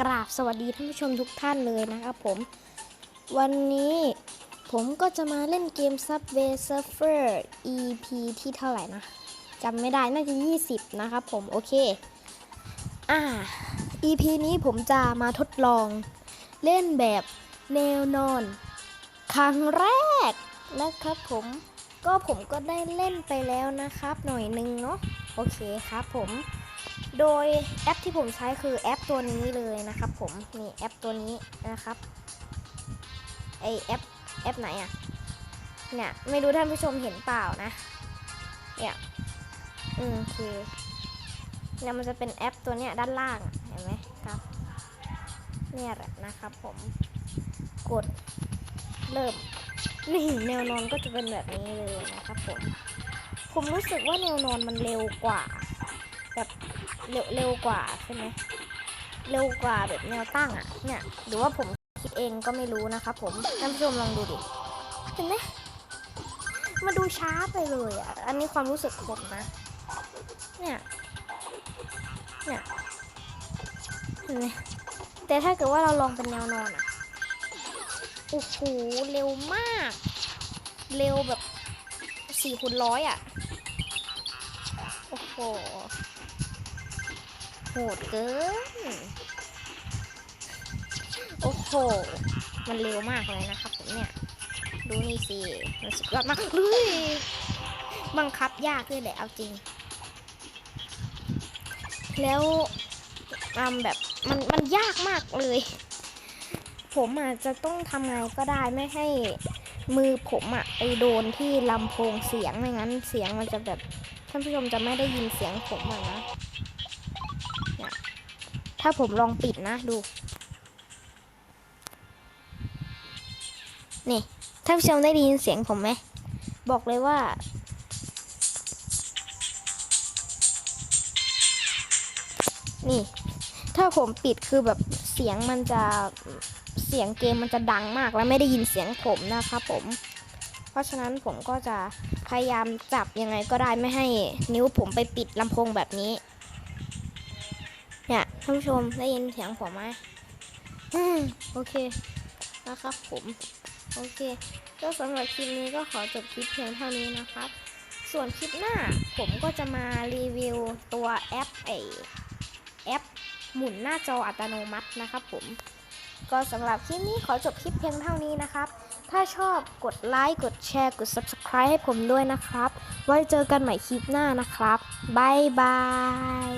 กราบสวัสดีท่านผู้ชมทุกท่านเลยนะครับผม วันนี้ผมก็จะมาเล่นเกม Subway Surfer EP ที่เท่าไหร่นะจำไม่ได้น่าจะ 20 นะครับผม โอเค อ่า EP นี้ผมจะมาทดลองเล่นแบบแนวนอน ครั้งแรกนะครับผมก็ผมก็ได้เล่นไปแล้วนะครับ หน่อยนึงเนาะโอเคครับผม โดยแอปที่ผมใช้คือแอปตัวนี้เลยนะครับ ผมนี่แอปตัวนี้นะครับไอแอปแอปไหนอะเนี่ยไม่รู้ท่านผู้ชมเห็นเปล่านะเนี่ยอืมโอเคเนี่ยมันจะเป็นแอปตัวเนี้ยด้านล่างเห็นไหมครับเนี่ยแหละนะครับ ผมกดเริ่มนี่แนวนอนก็จะเป็นแบบนี้เลยนะครับผมผมรู้สึกว่าแนวนอนมันเร็วกว่า แบบ เร็วเร็วกว่าใช่ไหมเร็วกว่าแบบแนวตั้งอะ่ะเนี่ยหรือว่าผมคิดเองก็ไม่รู้นะครับผมท่านผู้ชมลองดูดิเห็นไหมมาดูช้าไปเลยอะ่ะอันนี้ความรู้สึกผมนะเนี่ยเนี่ยเห็นไหมแต่ถ้าเกิดว่าเราลองเป็นแนวนอนอะ่ะโอ้โหเร็วมาก เร็วแบบสี่คูณร้อยอะโอ้โห หดเกิน โอ้โห มันเร็วมากเลยนะครับผมเนี่ย ดูนี่สิ มันสุดยอดมากเฮ้ยบังคับยากด้วยแหละเอาจริง แล้วอืมแบบมันมันยากมากเลย ผมอาจจะต้องทำไงก็ได้ไม่ให้มือผมอะไปโดนที่ลำโพงเสียงไม่งั้นเสียงมันจะแบบท่านผู้ชมจะไม่ได้ยินเสียงผมอะนะ ถ้าผมลองปิดนะดู นี่ท่านผู้ชมได้ยินเสียงผมไหม บอกเลยว่า นี่ ถ้าผมปิดคือแบบเสียงมันจะเสียงเกมมันจะดังมากและไม่ได้ยินเสียงผมนะครับผม เพราะฉะนั้นผมก็จะพยายามจับยังไงก็ได้ไม่ให้นิ้วผมไปปิดลำโพงแบบนี้ ท่านผู้ชมได้ยินเสียงผมไหมอืมโอเคนะครับผมโอเค ก็สำหรับคลิปนี้ก็ขอจบคลิปเพียงเท่านี้นะครับ ส่วนคลิปหน้าผมก็จะมารีวิวตัวแอปไอแอปหมุนหน้าจออัตโนมัตินะครับผมก็สำหรับคลิปนี้ขอจบคลิปเพียงเท่านี้นะครับ ถ้าชอบกดไลค์กดแชร์กด subscribe ให้ผมด้วยนะครับ ไว้เจอกันใหม่คลิปหน้านะครับ บ๊ายบาย